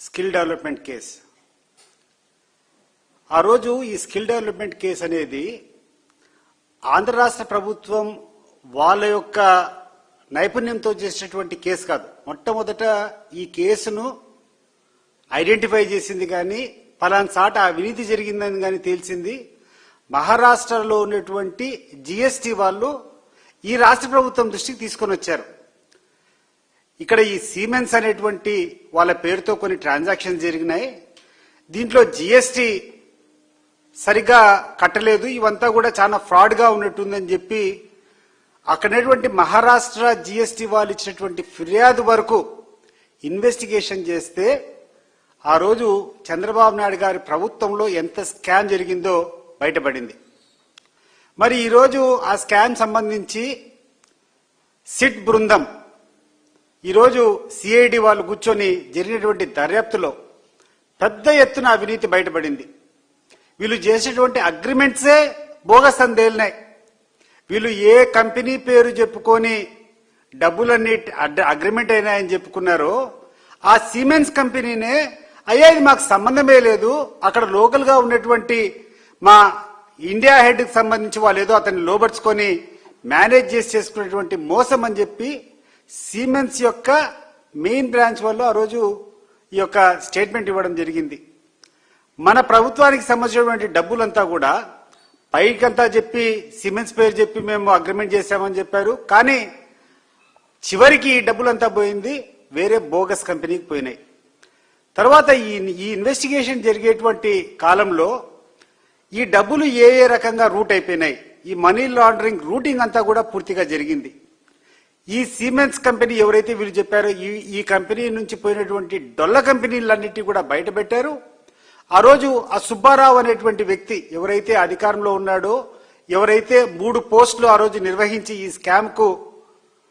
Skill development case. ఆ రోజు ఈ స్కిల్ డెవలప్మెంట్ కేసు అనేది ఆంధ్ర రాష్ట్ర ప్రభుత్వం వాళ్ళ యొక్క నైపుణ్యంతో చేసినటువంటి కేసు కాదు. మొట్టమొదట ఈ కేసును ఐడెంటిఫై చేసింది కానీ పలానా చాట అవినీతి జరిగిందని కానీ తేల్చింది. మహారాష్ట్రలో ఉన్నటువంటి జిఎస్టి వాళ్ళు ఈ రాష్ట్ర ప్రభుత్వం దృష్టికి తీసుకొని వచ్చారు. ఇక్కడ ఈ సీమెన్స్ అనేటువంటి వాళ్ళ పేరుతో కొన్ని ట్రాన్సాక్షన్స్ జరిగినాయి. దీంట్లో జిఎస్టి సరిగ్గా కట్టలేదు. ఇవంతా కూడా చాలా ఫ్రాడ్గా ఉన్నట్టుందని చెప్పి అక్కడటువంటి మహారాష్ట్ర జిఎస్టి వాళ్ళు ఇచ్చినటువంటి ఫిర్యాదు వరకు ఇన్వెస్టిగేషన్ చేస్తే ఆ రోజు చంద్రబాబు నాయుడు గారి ప్రభుత్వంలో ఎంత స్కామ్ జరిగిందో బయటపడింది. మరి ఈరోజు ఆ స్కామ్ సంబంధించి సిట్ బృందం ఈరోజు సిఐడి వాళ్ళు కూర్చొని జరిగినటువంటి దర్యాప్తులో పెద్ద ఎత్తున అవినీతి బయటపడింది. వీళ్ళు చేసేటువంటి అగ్రిమెంట్సే బోగస్ అని తేలినాయి. వీళ్ళు ఏ కంపెనీ పేరు చెప్పుకొని డబ్బులన్నీ అగ్రిమెంట్ అయినాయని చెప్పుకున్నారో ఆ సిమెంట్స్ కంపెనీనే అయ్యా ఇది మాకు సంబంధమే లేదు. అక్కడ లోకల్గా ఉన్నటువంటి మా ఇండియా హెడ్కి సంబంధించి వాళ్ళు ఏదో అతన్ని లోబర్చుకొని మేనేజ్ చేసి చేసుకునేటువంటి మోసం అని చెప్పి సిమెన్స్ యొక్క మెయిన్ బ్రాంచ్ వాళ్ళు ఆ రోజు ఈ యొక్క స్టేట్మెంట్ ఇవ్వడం జరిగింది. మన ప్రభుత్వానికి సంబంధించినటువంటి డబ్బులంతా కూడా పైకంతా చెప్పి సిమెంట్స్ పేరు చెప్పి మేము అగ్రిమెంట్ చేశామని చెప్పారు. కానీ చివరికి ఈ డబ్బులంతా పోయింది వేరే బోగస్ కంపెనీకి పోయినాయి. తర్వాత ఈ ఈ ఇన్వెస్టిగేషన్ జరిగేటువంటి కాలంలో ఈ డబ్బులు ఏ ఏ రకంగా రూట్ అయిపోయినాయి. ఈ మనీ లాండరింగ్ రూటింగ్ అంతా కూడా పూర్తిగా జరిగింది. ఈ సిమెంట్స్ కంపెనీ ఎవరైతే వీళ్ళు చెప్పారో ఈ ఈ కంపెనీ నుంచి పోయినటువంటి డొల్ల కంపెనీలన్నిటి కూడా బయటపెట్టారు. ఆ రోజు ఆ సుబ్బారావు అనేటువంటి వ్యక్తి ఎవరైతే అధికారంలో ఉన్నాడో ఎవరైతే మూడు పోస్టులు ఆ రోజు నిర్వహించి ఈ స్కామ్కు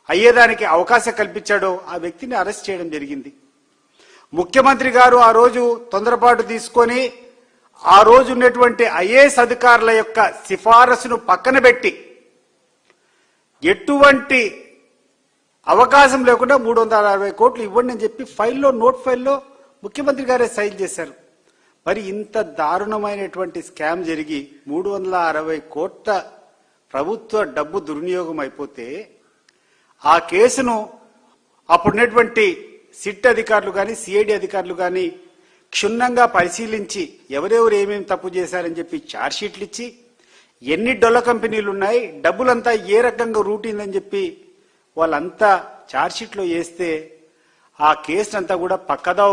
అయ్యేదానికి అవకాశం కల్పించాడో ఆ వ్యక్తిని అరెస్ట్ చేయడం జరిగింది. ముఖ్యమంత్రి గారు ఆ రోజు తొందరపాటు తీసుకొని ఆ రోజు ఉన్నటువంటి ఐఏఎస్ అధికారుల యొక్క సిఫారసును పక్కన పెట్టి ఎటువంటి అవకాశం లేకుండా మూడు వందల అరవై కోట్లు ఇవ్వండి అని చెప్పి ఫైల్లో నోట్ ఫైల్లో ముఖ్యమంత్రి గారే సైన్ చేశారు. మరి ఇంత దారుణమైనటువంటి స్కామ్ జరిగి మూడు వందల అరవై కోట్ల ప్రభుత్వ డబ్బు దుర్వినియోగం అయిపోతే ఆ కేసును అప్పుడున్నటువంటి సిట్ అధికారులు కానీ సిఐడి అధికారులు కానీ క్షుణ్ణంగా పరిశీలించి ఎవరెవరు ఏమేమి తప్పు చేశారని చెప్పి ఛార్జ్షీట్లు ఇచ్చి ఎన్ని డొల్ల కంపెనీలు ఉన్నాయి డబ్బులంతా ఏ రకంగా రూటిందని చెప్పి వాళ్ళంతా ఛార్జ్షీట్లో వేస్తే ఆ కేసునంతా కూడా పక్కదావ